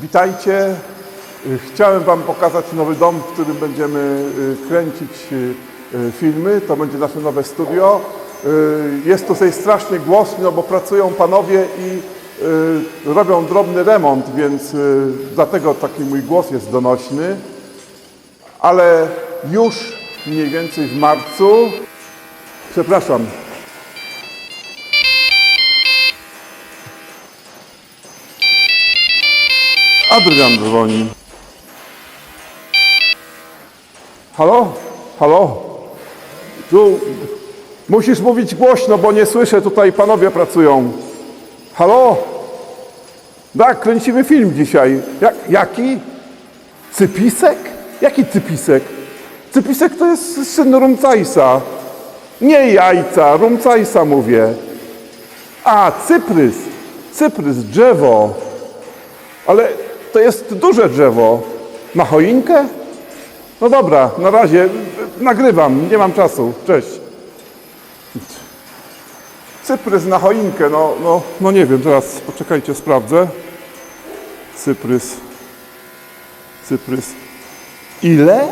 Witajcie. Y, Chciałem Wam pokazać nowy dom, w którym będziemy y, kręcić y, filmy. To będzie nasze nowe studio. Jest tutaj strasznie głośno, bo pracują panowie i robią drobny remont, więc dlatego taki mój głos jest donośny. Ale już mniej więcej w marcu, przepraszam, Adrian dzwoni. Halo? Halo? Tu musisz mówić głośno, bo nie słyszę, tutaj panowie pracują. Halo? Tak, kręcimy film dzisiaj. Jak, jaki? Cypisek? Jaki cypisek? Cypisek to jest syn Rumcajsa. Nie jajca, Rumcajsa mówię. A, cyprys. Cyprys, drzewo. Ale to jest duże drzewo. Na choinkę? No dobra, na razie. Nagrywam, nie mam czasu. Cześć. Cyprys na choinkę, no, no, no nie wiem, teraz poczekajcie, sprawdzę. Cyprys. Cyprys. Ile?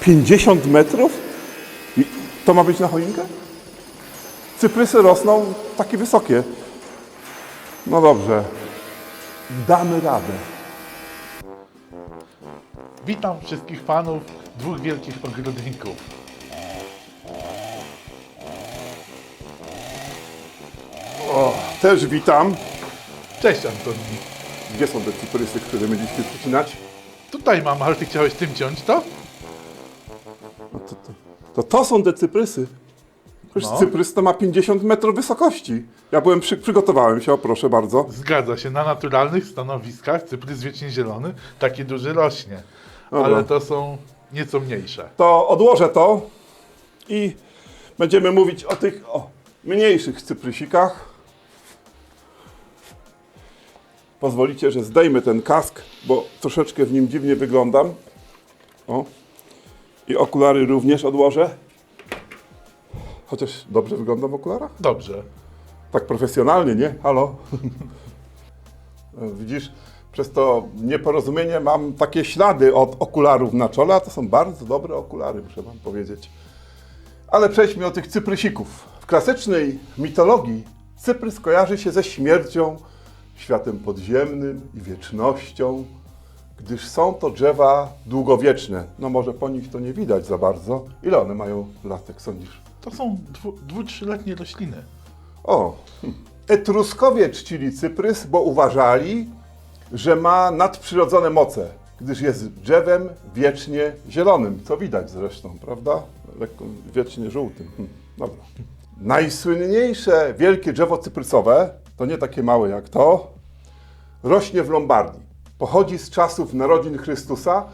50 metrów? I to ma być na choinkę? Cyprysy rosną takie wysokie. No dobrze. Damy radę. Witam wszystkich fanów dwóch wielkich ogrodników. O, też witam. Cześć Antoni. Gdzie są te cyprysy, które mieliśmy przecinać? Tutaj mam, ale ty chciałeś tym ciąć to? No to, to, to, to są te cyprysy. Przecież No. cyprys to ma 50 metrów wysokości. Ja byłem przy, przygotowałem się, o proszę bardzo. Zgadza się, na naturalnych stanowiskach cyprys wiecznie zielony taki duży rośnie. Dobra. Ale to są nieco mniejsze. To odłożę to i będziemy mówić o tych o, mniejszych cyprysikach. Pozwolicie, że zdejmę ten kask, bo troszeczkę w nim dziwnie wyglądam. O. I okulary również odłożę. Chociaż dobrze wyglądam w okularach? Dobrze. Tak profesjonalnie, nie? Halo? Widzisz, przez to nieporozumienie mam takie ślady od okularów na czole, a to są bardzo dobre okulary, muszę wam powiedzieć. Ale przejdźmy do tych cyprysików. W klasycznej mitologii cyprys kojarzy się ze śmiercią, światem podziemnym i wiecznością, gdyż są to drzewa długowieczne. No może po nich to nie widać za bardzo. Ile one mają lat, jak sądzisz? To są dwu, dwu trzyletnie rośliny. O, hm. Etruskowie czcili cyprys, bo uważali, że ma nadprzyrodzone moce, gdyż jest drzewem wiecznie zielonym, co widać zresztą, prawda? Lekko wiecznie żółtym. Hm, Dobra. Najsłynniejsze wielkie drzewo cyprysowe, to nie takie małe jak to, rośnie w Lombardii. Pochodzi z czasów narodzin Chrystusa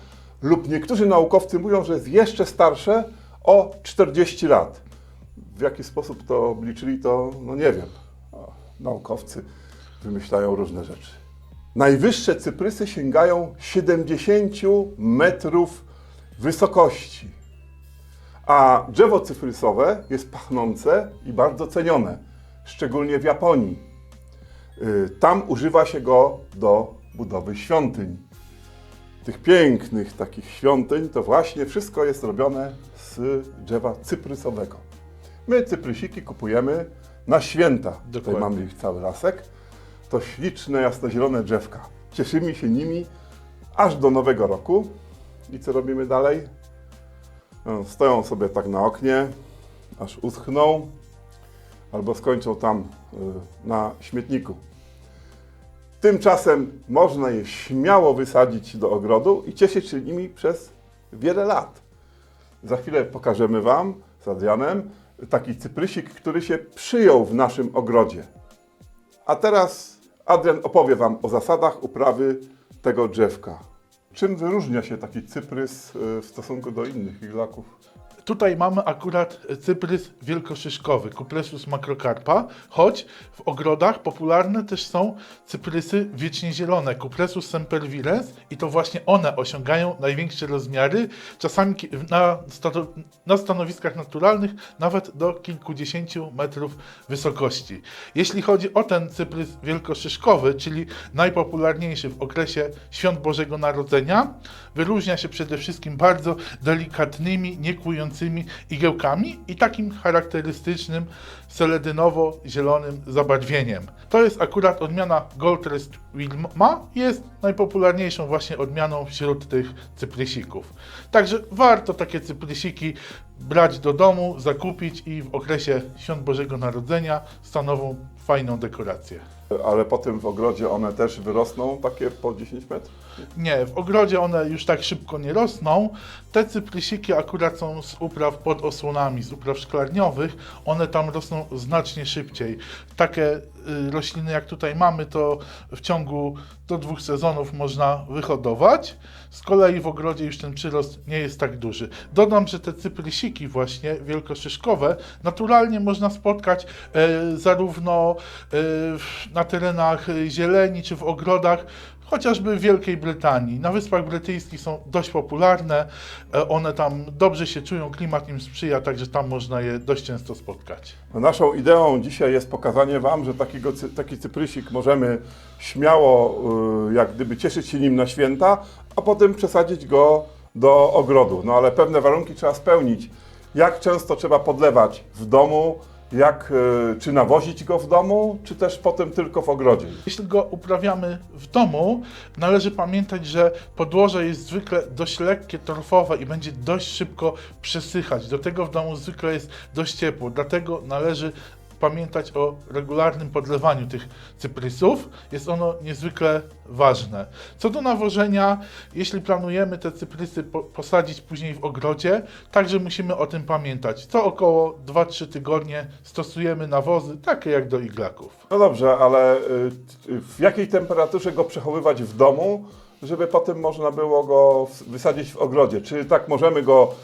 lub niektórzy naukowcy mówią, że jest jeszcze starsze o 40 lat. W jaki sposób to obliczyli, to no nie wiem. Naukowcy wymyślają różne rzeczy. Najwyższe cyprysy sięgają 70 metrów wysokości. A drzewo cyprysowe jest pachnące i bardzo cenione, szczególnie w Japonii. Y, Tam używa się go do budowy świątyń. Tych pięknych takich świątyń to właśnie wszystko jest robione z drzewa cyprysowego. My cyprysiki kupujemy na święta. Tutaj Dokładnie. mamy ich cały lasek. To śliczne, jasnozielone drzewka. Cieszymy się nimi aż do nowego roku. I co robimy dalej? No, Stoją sobie tak na oknie, aż uschną, albo skończą tam y, na śmietniku. Tymczasem można je śmiało wysadzić do ogrodu i cieszyć się nimi przez wiele lat. Za chwilę pokażemy Wam z Adrianem taki cyprysik, który się przyjął w naszym ogrodzie. A teraz Adrian opowie Wam o zasadach uprawy tego drzewka. Czym wyróżnia się taki cyprys y, w stosunku do innych iglaków? Tutaj mamy akurat cyprys wielkoszyszkowy, Cupressus macrocarpa, choć w ogrodach popularne też są cyprysy wiecznie zielone, Cupressus sempervirens i to właśnie one osiągają największe rozmiary, czasami na, na stanowiskach naturalnych nawet do kilkudziesięciu metrów wysokości. Jeśli chodzi o ten cyprys wielkoszyszkowy, czyli najpopularniejszy w okresie Świąt Bożego Narodzenia, wyróżnia się przede wszystkim bardzo delikatnymi, niekłującymi igiełkami i takim charakterystycznym seledynowo-zielonym zabarwieniem. To jest akurat odmiana Goldrest Wilma, jest najpopularniejszą właśnie odmianą wśród tych cyprysików. Także warto takie cyprysiki brać do domu, zakupić i w okresie Świąt Bożego Narodzenia stanowią fajną dekorację. Ale potem w ogrodzie one też wyrosną takie po 10 metrów? Nie, w ogrodzie one już tak szybko nie rosną. Te cyprysiki akurat są z upraw pod osłonami, z upraw szklarniowych. One tam rosną znacznie szybciej. Takie rośliny jak tutaj mamy, to w ciągu do dwóch sezonów można wyhodować. Z kolei w ogrodzie już ten przyrost nie jest tak duży. Dodam, że te cyprysiki właśnie wielkoszyszkowe naturalnie można spotkać e, zarówno e, na terenach zieleni czy w ogrodach, chociażby w Wielkiej Brytanii. Na Wyspach Brytyjskich są dość popularne, e, one tam dobrze się czują, klimat im sprzyja, także tam można je dość często spotkać. No Naszą ideą dzisiaj jest pokazanie Wam, że takiego, taki cyprysik możemy śmiało, y, jak gdyby cieszyć się nim na święta, a potem przesadzić go do ogrodu. No ale pewne warunki trzeba spełnić. Jak często trzeba podlewać w domu, jak, y, czy nawozić go w domu, czy też potem tylko w ogrodzie. Jeśli go uprawiamy w domu, należy pamiętać, że podłoże jest zwykle dość lekkie, torfowe i będzie dość szybko przesychać. Do tego w domu zwykle jest dość ciepło, dlatego należy pamiętać o regularnym podlewaniu tych cyprysów. Jest ono niezwykle ważne. Co do nawożenia, jeśli planujemy te cyprysy po posadzić później w ogrodzie, także musimy o tym pamiętać. Co około 2-3 tygodnie stosujemy nawozy, takie jak do iglaków. No dobrze, ale y, w jakiej temperaturze go przechowywać w domu, żeby potem można było go wysadzić w ogrodzie? Czy tak możemy go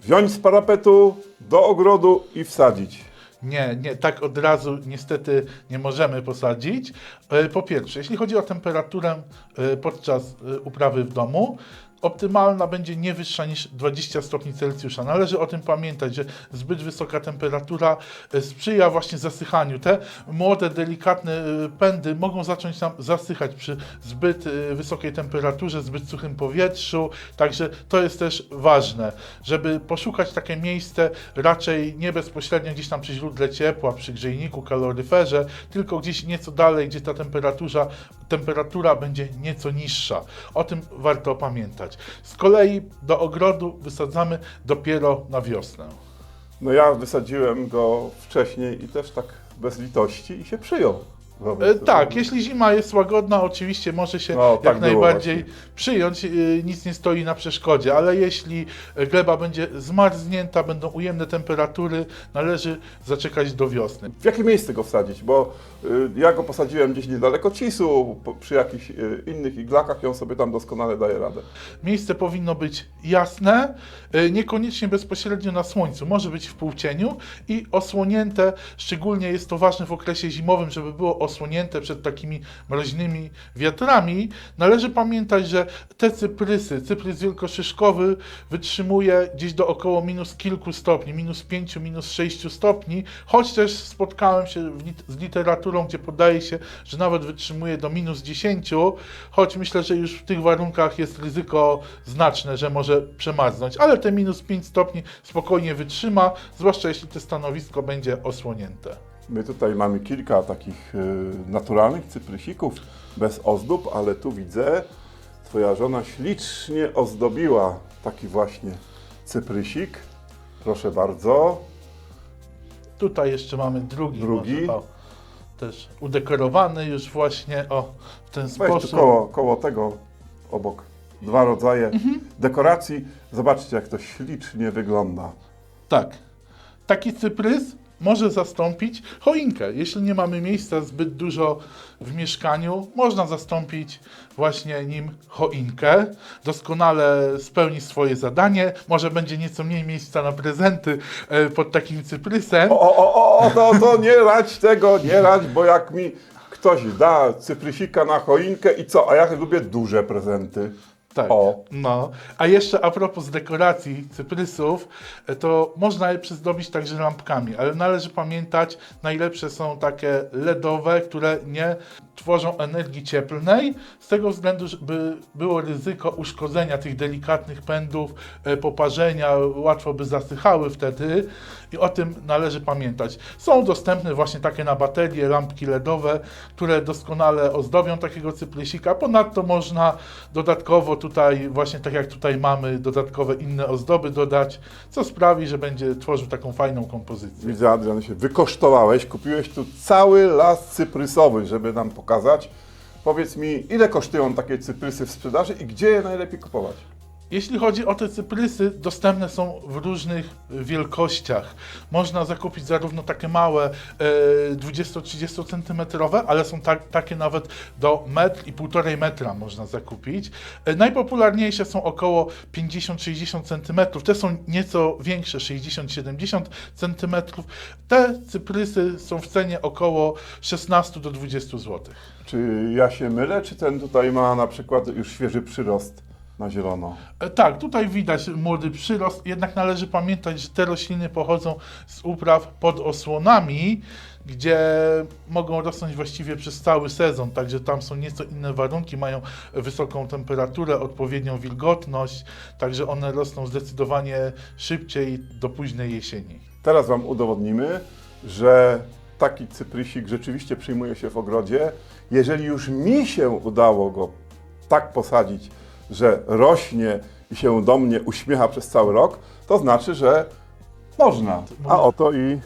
wziąć z parapetu do ogrodu i wsadzić? Nie, nie, tak od razu niestety nie możemy posadzić. E, Po pierwsze, jeśli chodzi o temperaturę e, podczas e, uprawy w domu, optymalna będzie nie wyższa niż 20 stopni Celsjusza. Należy o tym pamiętać, że zbyt wysoka temperatura e, sprzyja właśnie zasychaniu. Te młode, delikatne e, pędy mogą zacząć nam zasychać przy zbyt e, wysokiej temperaturze, zbyt suchym powietrzu. Także to jest też ważne, żeby poszukać takie miejsce raczej nie bezpośrednio gdzieś tam przy źródle ciepła, przy grzejniku, kaloryferze, tylko gdzieś nieco dalej, gdzie ta temperatura, temperatura będzie nieco niższa. O tym warto pamiętać. Z kolei do ogrodu wysadzamy dopiero na wiosnę. No ja wysadziłem go wcześniej i też tak bez litości i się przyjął. E, tak, jeśli zima jest łagodna, oczywiście może się No, jak tak najbardziej przyjąć, e, nic nie stoi na przeszkodzie, ale jeśli e, gleba będzie zmarznięta, będą ujemne temperatury, należy zaczekać do wiosny. W jakie miejsce go wsadzić? Bo ja go posadziłem gdzieś niedaleko Cisu, przy jakichś innych iglakach i on sobie tam doskonale daje radę. Miejsce powinno być jasne, niekoniecznie bezpośrednio na słońcu, może być w półcieniu i osłonięte, szczególnie jest to ważne w okresie zimowym, żeby było osłonięte przed takimi mroźnymi wiatrami. Należy pamiętać, że te cyprysy, cyprys wielkoszyszkowy wytrzymuje gdzieś do około minus kilku stopni, minus 5, minus 6 stopni, choć też spotkałem się lit- z literaturą, gdzie podaje się, że nawet wytrzymuje do minus 10, choć myślę, że już w tych warunkach jest ryzyko znaczne, że może przemarznąć, ale te minus 5 stopni spokojnie wytrzyma, zwłaszcza jeśli to stanowisko będzie osłonięte. My tutaj mamy kilka takich y, naturalnych cyprysików bez ozdób, ale tu widzę, twoja żona ślicznie ozdobiła taki właśnie cyprysik. Proszę bardzo. Tutaj jeszcze mamy drugi, Drugi. Może, o, też udekorowany już właśnie o w ten Weź tu sposób. koło, koło tego obok dwa rodzaje dekoracji. Zobaczcie, jak to ślicznie wygląda. Tak. Taki cyprys może zastąpić choinkę. Jeśli nie mamy miejsca zbyt dużo w mieszkaniu, można zastąpić właśnie nim choinkę. Doskonale spełni swoje zadanie. Może będzie nieco mniej miejsca na prezenty e, pod takim cyprysem. O, o, o, o to, to nie rać tego, nie rać, bo jak mi ktoś da cyprysika na choinkę i co, a ja lubię duże prezenty. Tak. O. No. A jeszcze a propos dekoracji cyprysów, e, to można je przyzdobić także lampkami, ale należy pamiętać, najlepsze są takie LEDowe, które nie tworzą energii cieplnej, z tego względu, żeby było ryzyko uszkodzenia tych delikatnych pędów, e, poparzenia, łatwo by zasychały wtedy i o tym należy pamiętać. Są dostępne właśnie takie na baterie lampki LEDowe, które doskonale ozdobią takiego cyprysika. Ponadto można dodatkowo tutaj, właśnie tak jak tutaj mamy, dodatkowe inne ozdoby dodać, co sprawi, że będzie tworzył taką fajną kompozycję. Widzę, Adrian, się wykosztowałeś, kupiłeś tu cały las cyprysowy, żeby nam pokazać. Powiedz mi, ile kosztują takie cyprysy w sprzedaży i gdzie je najlepiej kupować? Jeśli chodzi o te cyprysy, dostępne są w różnych e, wielkościach. Można zakupić zarówno takie małe, e, 20-30 cm, ale są tak, takie nawet do metr i półtorej metra można zakupić. E, najpopularniejsze są około 50-60 cm. Te są nieco większe, 60-70 cm. Te cyprysy są w cenie około 16 do 20 zł. Czy ja się mylę, czy ten tutaj ma na przykład już świeży przyrost na zielono? E, Tak, tutaj widać młody przyrost, jednak należy pamiętać, że te rośliny pochodzą z upraw pod osłonami, gdzie mogą rosnąć właściwie przez cały sezon, także tam są nieco inne warunki, mają wysoką temperaturę, odpowiednią wilgotność, także one rosną zdecydowanie szybciej do późnej jesieni. Teraz Wam udowodnimy, że taki cyprysik rzeczywiście przyjmuje się w ogrodzie. Jeżeli już mi się udało go tak posadzić, że rośnie i się do mnie uśmiecha przez cały rok, to znaczy, że można. A oto i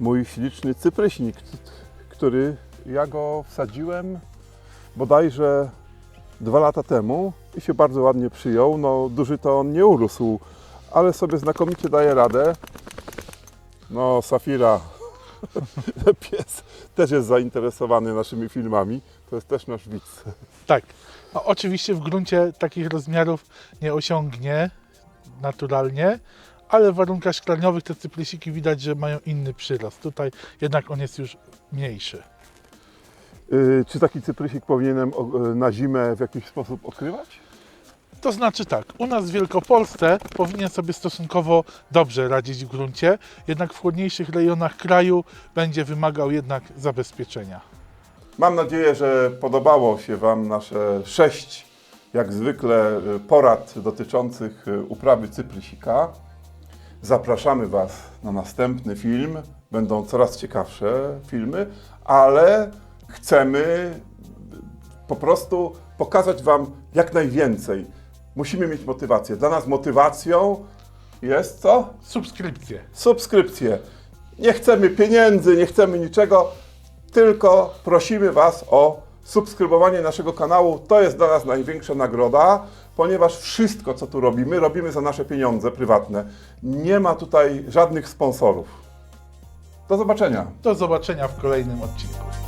mój śliczny cyprysnik, który ja go wsadziłem bodajże dwa lata temu i się bardzo ładnie przyjął. No, duży to on nie urósł, ale sobie znakomicie daje radę. No, Safira, pies też jest zainteresowany naszymi filmami. To jest też nasz widz. Tak. No, oczywiście w gruncie takich rozmiarów nie osiągnie naturalnie, ale w warunkach szklaniowych te cyprysiki widać, że mają inny przyrost. Tutaj jednak on jest już mniejszy. Yy, czy taki cyprysik powinienem na zimę w jakiś sposób okrywać? To znaczy tak, u nas w Wielkopolsce powinien sobie stosunkowo dobrze radzić w gruncie, jednak w chłodniejszych rejonach kraju będzie wymagał jednak zabezpieczenia. Mam nadzieję, że podobało się Wam nasze sześć, jak zwykle, y, porad dotyczących y, uprawy cyprysika. Zapraszamy Was na następny film. Będą coraz ciekawsze filmy, ale chcemy po prostu pokazać Wam jak najwięcej. Musimy mieć motywację. Dla nas motywacją jest co? Subskrypcje. subskrypcje. Nie chcemy pieniędzy, nie chcemy niczego, tylko prosimy Was o subskrybowanie naszego kanału. To jest dla nas największa nagroda, ponieważ wszystko, co tu robimy, robimy za nasze pieniądze prywatne. Nie ma tutaj żadnych sponsorów. Do zobaczenia. Do zobaczenia w kolejnym odcinku.